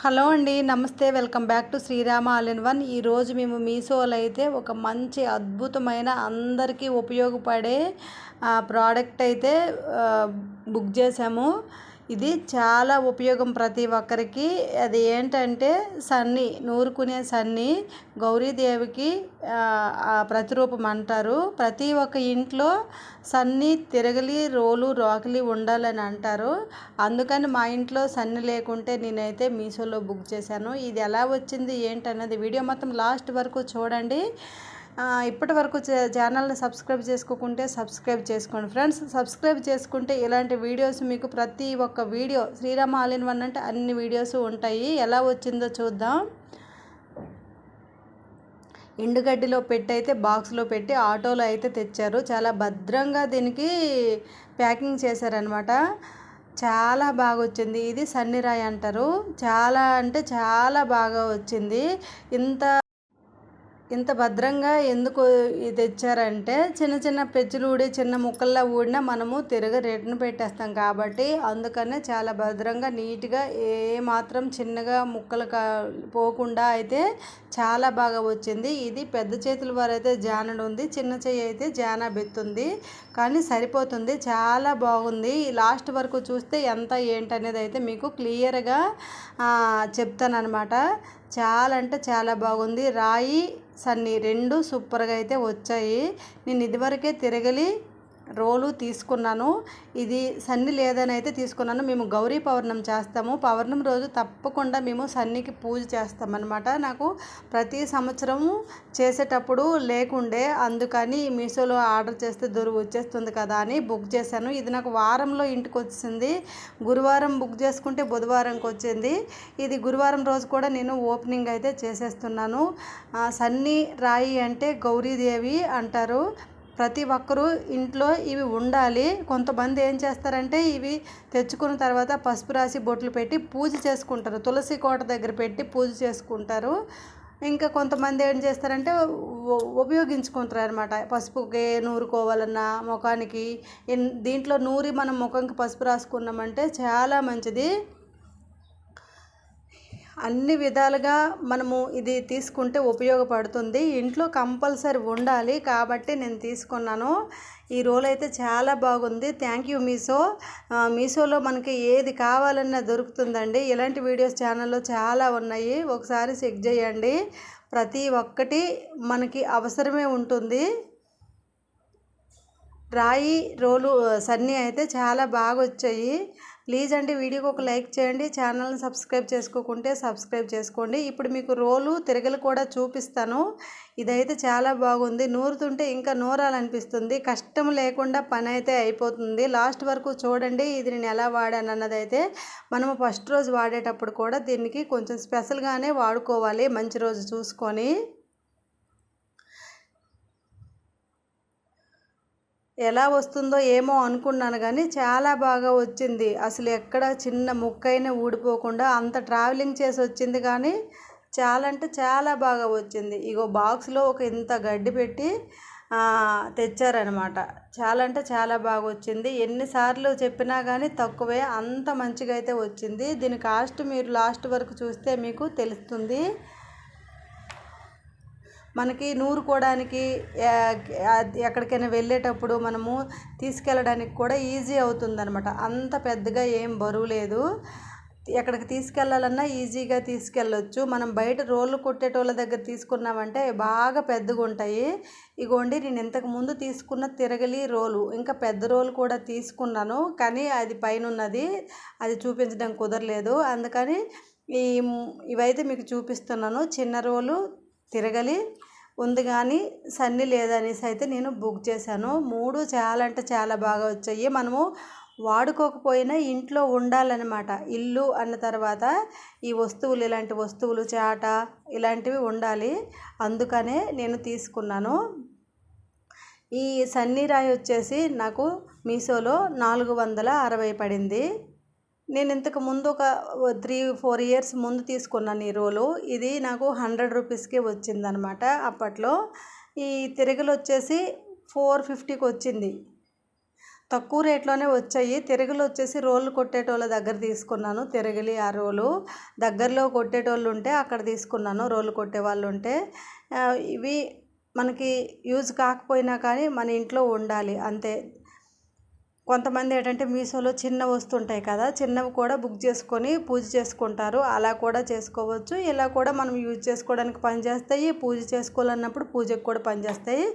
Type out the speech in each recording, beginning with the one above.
Hello అండి నమస్తే welcome back to Srirama all in one. ఈరోజు మేము మీషోలో అయితే ఒక మంచి అద్భుతమైన అందరికీ ఉపయోగపడే ప్రోడక్ట్ అయితే బుక్ చేసాము ఇది చాలా ఉపయోగం ప్రతి ఒక్కరికి. అది ఏంటంటే సన్ని నూరుకునే సన్ని గౌరీదేవికి ప్రతిరూపం అంటారు. ప్రతి ఒక్క ఇంట్లో సన్ని తిరగలి రోలు రోకలి ఉండాలని అంటారు. అందుకని మా ఇంట్లో సన్ని లేకుంటే నేనైతే మీషోలో బుక్ చేశాను. ఇది ఎలా వచ్చింది ఏంటన్నది వీడియో మొత్తం లాస్ట్ వరకు చూడండి. ఇప్పటి వరకు ఛానల్ని సబ్స్క్రైబ్ చేసుకోకుంటే సబ్స్క్రైబ్ చేసుకోండి. ఫ్రెండ్స్ సబ్స్క్రైబ్ చేసుకుంటే ఇలాంటి వీడియోస్ మీకు ప్రతి ఒక్క వీడియో శ్రీరామ ఆలిన్ వన్ అంటే అన్ని వీడియోస్ ఉంటాయి. ఎలా వచ్చిందో చూద్దాం. ఎండుగడ్డిలో పెట్టి అయితే బాక్స్లో పెట్టి ఆటోలో అయితే తెచ్చారు. చాలా భద్రంగా దీనికి ప్యాకింగ్ చేశారనమాట చాలా బాగా వచ్చింది. ఇది సన్నిరాయి అంటారు. చాలా అంటే చాలా బాగా వచ్చింది. ఇంత ఇంత భద్రంగా ఎందుకు ఇది తెచ్చారంటే చిన్న చిన్న పెచ్చులు ఊడి చిన్న ముక్కల్లా ఊడినా మనము తిరగ రిటర్న్ పెట్టేస్తాం కాబట్టి అందుకనే చాలా భద్రంగా నీట్గా ఏ మాత్రం చిన్నగా ముక్కలు కా పోకుండా అయితే చాలా బాగా వచ్చింది. ఇది పెద్ద చేతుల వారు అయితే జానడు ఉంది చిన్న చెయ్యి అయితే జానా బెత్తుంది కానీ సరిపోతుంది చాలా బాగుంది. లాస్ట్ వరకు చూస్తే ఎంత ఏంటనేది అయితే మీకు క్లియర్గా చెప్తానమాట చాలా అంటే చాలా బాగుంది. రాయి సన్నీ రెండు సూపర్గా అయితే వచ్చాయి. నేను ఇదివరకే తిరగలి రోలు తీసుకున్నాను. ఇది సన్ని లేదని అయితే తీసుకున్నాను. మేము గౌరీ పౌర్ణం చేస్తాము. పౌర్ణం రోజు తప్పకుండా మేము సన్నికి పూజ చేస్తామన్నమాట. నాకు ప్రతి సంవత్సరము చేసేటప్పుడు లేకుండే అందుకని మీషోలో ఆర్డర్ చేస్తే దొరు వచ్చేస్తుంది కదా అని బుక్ చేశాను. ఇది నాకు వారంలో ఇంటికి వచ్చింది గురువారం బుక్ చేసుకుంటే బుధవారంకి వచ్చింది. ఇది గురువారం రోజు కూడా నేను ఓపెనింగ్ అయితే చేసేస్తున్నాను. సన్ని రాయి అంటే గౌరీదేవి అంటారు. ప్రతి ఒక్కరూ ఇంట్లో ఇవి ఉండాలి. కొంతమంది ఏం చేస్తారంటే ఇవి తెచ్చుకున్న తర్వాత పసుపు రాసి బొట్లు పెట్టి పూజ చేసుకుంటారు. తులసి కోట దగ్గర పెట్టి పూజ చేసుకుంటారు. ఇంకా కొంతమంది ఏం చేస్తారంటే ఉపయోగించుకుంటారు అనమాట పసుపుకి నూరుకోవాలన్నా ముఖానికి దీంట్లో నూరి మనం ముఖంకి పసుపు రాసుకున్నామంటే చాలా మంచిది. అన్ని విధాలుగా మనము ఇది తీసుకుంటే ఉపయోగపడుతుంది. ఇంట్లో కంపల్సరీ ఉండాలి కాబట్టి నేను తీసుకున్నాను. ఈ రోల్ అయితే చాలా బాగుంది. థ్యాంక్ యూ మీషో మీషోలో మనకి ఏది కావాలన్నా దొరుకుతుందండి. ఇలాంటి వీడియోస్ ఛానల్లో చాలా ఉన్నాయి. ఒకసారి చెక్ చేయండి. ప్రతి ఒక్కటి మనకి అవసరమే ఉంటుంది. రాయి రోలు సన్నీ అయితే చాలా బాగా వచ్చాయి ప్లీజ్ అండి వీడియోకి ఒక లైక్ చేయండి. ఛానల్ని సబ్స్క్రైబ్ చేసుకోకుంటే సబ్స్క్రైబ్ చేసుకోండి. ఇప్పుడు మీకు రోలు తిరగలు కూడా చూపిస్తాను. ఇదైతే చాలా బాగుంది. నూరుతుంటే ఇంకా నూరాలనిపిస్తుంది. కష్టం లేకుండా పని అయితే అయిపోతుంది. లాస్ట్ వరకు చూడండి ఇది నేను ఎలా వాడాను మనము ఫస్ట్ రోజు వాడేటప్పుడు కూడా దీనికి కొంచెం స్పెషల్గానే వాడుకోవాలి. మంచి రోజు చూసుకొని. ఎలా వస్తుందో ఏమో అనుకున్నాను కానీ చాలా బాగా వచ్చింది. అసలు ఎక్కడ చిన్న ముక్కైనా ఊడిపోకుండా అంత ట్రావెలింగ్ చేసి వచ్చింది కానీ చాలా అంటే చాలా బాగా వచ్చింది. ఇగో బాక్స్లో ఒక ఇంత గడ్డి పెట్టి తెచ్చారనమాట చాలా అంటే చాలా బాగా వచ్చింది. ఎన్నిసార్లు చెప్పినా కానీ తక్కువే అంత మంచిగా అయితే వచ్చింది. దీని కాస్ట్ మీరు లాస్ట్ వరకు చూస్తే మీకు తెలుస్తుంది. మనకి నూరుకోవడానికి ఎక్కడికైనా వెళ్ళేటప్పుడు మనము తీసుకెళ్ళడానికి కూడా ఈజీ అవుతుందన్నమాట. అంత పెద్దగా ఏం బరువు లేదు. ఎక్కడికి తీసుకెళ్ళాలన్నా ఈజీగా తీసుకెళ్ళొచ్చు. మనం బయట రోళ్ళు కొట్టేటోళ్ళ దగ్గర తీసుకున్నామంటే బాగా పెద్దగా ఉంటాయి. ఇగోండి నేను ఇంతకు ముందు తీసుకున్న తిరగలి రోలు. ఇంకా పెద్ద రోలు కూడా తీసుకున్నాను కానీ అది పైన ఉన్నది అది చూపించడం కుదరలేదు. అందుకని ఈ ఇవైతే మీకు చూపిస్తున్నాను. చిన్న రోలు తిరగలి. ఉంది కానీ సన్ని లేదనేసి అయితే నేను బుక్ చేశాను. మూడు చాలా అంటే చాలా బాగా వచ్చాయి. మనము వాడుకోకపోయినా ఇంట్లో ఉండాలన్నమాట. ఇల్లు అన్న తర్వాత ఈ వస్తువులు ఇలాంటి వస్తువులు చాట ఇలాంటివి ఉండాలి. అందుకనే నేను తీసుకున్నాను. ఈ సన్నీరాయి వచ్చేసి నాకు మీషోలో నాలుగు వందల అరవై పడింది. నేను ఇంతకు ముందు ఒక త్రీ ఫోర్ ఇయర్స్ ముందు తీసుకున్నాను ఈ రోలు. ఇది నాకు హండ్రెడ్ రూపీస్కి వచ్చిందనమాట అప్పట్లో. ఈ తిరగలు వచ్చేసి ఫోర్ ఫిఫ్టీకి వచ్చింది. తక్కువ రేట్లోనే వచ్చాయి. తిరగలు వచ్చేసి రోళ్ళు కొట్టేటోళ్ళ దగ్గర తీసుకున్నాను తిరగలి ఆ రోలు. దగ్గరలో కొట్టేటోళ్ళు ఉంటే అక్కడ తీసుకున్నాను రోలు కొట్టే వాళ్ళు ఉంటే. ఇవి మనకి యూజ్ కాకపోయినా కానీ మన ఇంట్లో ఉండాలి అంతే. కొంతమంది ఏంటంటే మీషోలో చిన్న వస్తుంటాయి కదా చిన్నవి కూడా బుక్ చేసుకొని పూజ చేసుకుంటారు. అలా కూడా చేసుకోవచ్చు. ఇలా కూడా మనం యూజ్ చేసుకోవడానికి పనిచేస్తాయి పూజ చేసుకోవాలన్నప్పుడు పూజకు కూడా పనిచేస్తాయి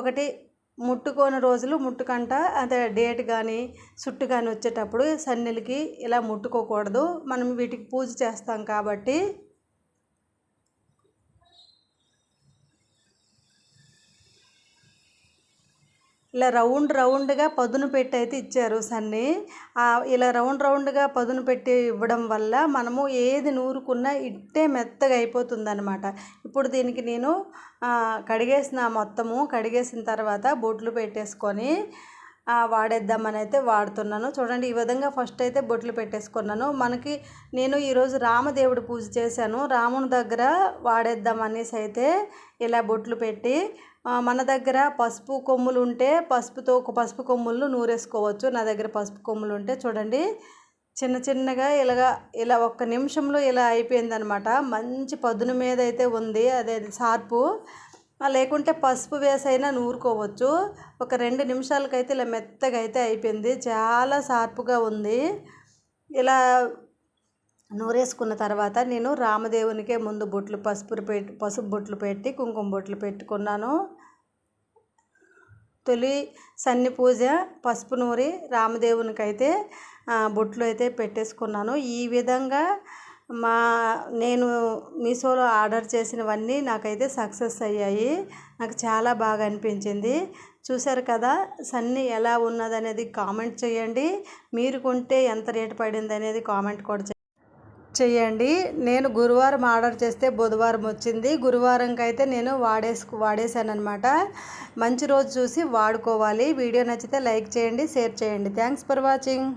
ఒకటి ముట్టుకోని రోజులు ముట్టుకంట అదే డేట్ కానీ సుట్టు కానీ వచ్చేటప్పుడు సన్నెలకి ఇలా ముట్టుకోకూడదు. మనం వీటికి పూజ చేస్తాం కాబట్టి ఇలా రౌండ్ రౌండ్గా పదును పెట్టి అయితే ఇచ్చారు సన్ని. ఇలా రౌండ్ రౌండ్గా పదును పెట్టి ఇవ్వడం వల్ల మనము ఏది నూరుకున్నా ఇట్టే మెత్తగా అయిపోతుందనమాట ఇప్పుడు దీనికి నేను కడిగేసిన మొత్తము కడిగేసిన తర్వాత బొట్లు పెట్టేసుకొని వాడేద్దామని అయితే వాడుతున్నాను. చూడండి ఈ విధంగా ఫస్ట్ అయితే బొట్లు పెట్టేసుకున్నాను. మనకి నేను ఈరోజు రామదేవుడు పూజ చేశాను. రాముని దగ్గర వాడేద్దామనేసి అయితే ఇలా బొట్లు పెట్టి మన దగ్గర పసుపు కొమ్ములు ఉంటే పసుపుతో పసుపు కొమ్ములు నూరేసుకోవచ్చు. నా దగ్గర పసుపు కొమ్ములు ఉంటే చూడండి చిన్న చిన్నగా ఇలాగా ఇలా ఒక్క నిమిషంలో ఇలా అయిపోయిందనమాట. మంచి పదును మీద అయితే ఉంది అదే షార్పు. లేకుంటే పసుపు వేసైనా నూరుకోవచ్చు. ఒక రెండు నిమిషాలకైతే ఇలా మెత్తగా అయితే అయిపోయింది. చాలా షార్పుగా ఉంది. ఇలా నూరేసుకున్న తర్వాత నేను రామదేవునికే ముందు బొట్లు పసుపు పెట్టి పసుపు బొట్లు పెట్టి కుంకుమ బొట్లు పెట్టుకున్నాను. తొలి సన్ని పూజ పసుపు నూరి రామదేవునికైతే బొట్లు అయితే పెట్టేసుకున్నాను. ఈ విధంగా మా నేను మీషోలో ఆర్డర్ చేసినవన్నీ నాకైతే సక్సెస్ అయ్యాయి. నాకు చాలా బాగా అనిపించింది. చూశారు కదా సన్ని ఎలా ఉన్నదనేది కామెంట్ చేయండి. మీరు కొంటే ఎంత రేటు పడింది అనేది కామెంట్ కూడా చేయండి. చెయ్యండి నేను గురువారం ఆర్డర్ చేస్తే బుధవారం వచ్చింది. గురువారంకి అయితే నేను వాడేసుకు వాడేసాను అనమాట మంచి రోజు చూసి వాడుకోవాలి. వీడియో నచ్చితే లైక్ చేయండి షేర్ చేయండి. Thanks for watching.